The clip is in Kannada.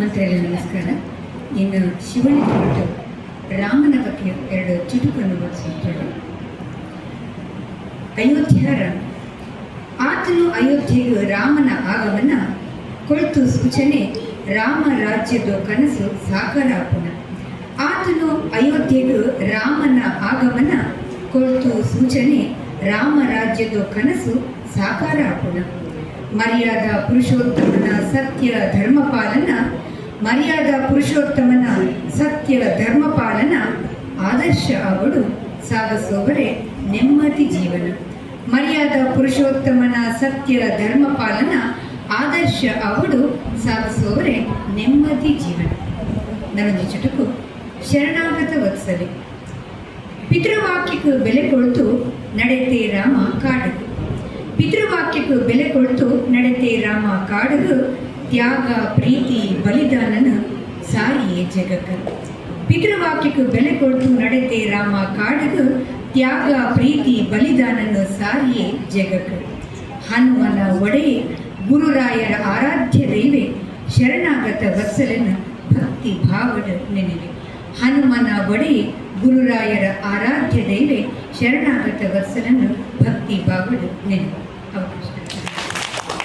ಮಂತ್ರಿಯಲ್ಲಿ ನಮಸ್ಕಾರ. ಇನ್ನು ಶಿವನಿ ರಾಮನ ಬಗ್ಗೆ ಎರಡು ಚುಟುಕನ್ನು ಓದಿಸುತ್ತೇವೆ ಅಯೋಧ್ಯ ರಾಮ ಆತನು ಅಯೋಧ್ಯೆಯು ರಾಮನ ಆಗಮನ ಕೊಳ್ತು ಸೂಚನೆ, ರಾಮ ರಾಜ್ಯದ ಕನಸು ಸಾಕಾರ ಆತನು ಅಯೋಧ್ಯೆಯು ರಾಮನ ಆಗಮನ ಕೊಳ್ತು ಸೂಚನೆ, ರಾಮ ರಾಜ್ಯದ ಕನಸು ಸಾಕಾರ ಮರ್ಯಾದ ಪುರುಷೋತ್ತಮನ ಸತ್ಯ ಧರ್ಮಪಾಲನ, ಮರ್ಯಾದ ಪುರುಷೋತ್ತಮನ ಸತ್ಯ ಧರ್ಮಪಾಲನ, ಆದರ್ಶ ಅವಳು ಸಾಗಿಸುವವರೇ ನೆಮ್ಮದಿ ಜೀವನ. ಮರ್ಯಾದ ಪುರುಷೋತ್ತಮನ ಸತ್ಯದ ಧರ್ಮಪಾಲನ, ಆದರ್ಶ ಅವಳು ಸಾಗಿಸುವವರೇ ನೆಮ್ಮದಿ ಜೀವನ. ನನ್ನ ಚುಟುಕು, ಶರಣಾಗತ ವತ್ಸಲೆ. ಪಿತೃವಾಕ್ಯಕ್ಕೆ ಬೆಲೆ ಕೊಡ್ತು ನಡೆತೆ ರಾಮ ಕಾಡು ಪಿತೃವಾಕ್ಯಕ್ಕೆ ಬೆಲೆ ಕೊಡ್ತು ರಾಮ ಕಾಡಗ ತ್ಯಾಗ, ಪ್ರೀತಿ, ಬಲಿದಾನನ ಸಾರಿಯೇ ಜಗಕ್ಕ ಪಿತೃವಾಕ್ಯಕ್ಕೆ ಬೆಲೆ ಕೊಡ್ತು ನಡೆತೆ ರಾಮ ಕಾಡಗ ತ್ಯಾಗ, ಪ್ರೀತಿ, ಬಲಿದಾನನ ಸಾರಿಯೇ ಜಗಕ್ಕ ಹನುಮನ ಒಡೆಯ ಗುರುರಾಯರ ಆರಾಧ್ಯ ದೈವೆ, ಶರಣಾಗತ ವತ್ಸಲನ ಭಕ್ತಿ ಭಾವದ ನೆನೆವೆ. ಹನುಮನ ಒಡೆಯ ಗುರುರಾಯರ ಆರಾಧ್ಯ ದೈವೆ, ಶರಣಾಗತ ವತ್ಸಲನ ಭಕ್ತಿ ಭಾವದ ನೆನೆವೆ.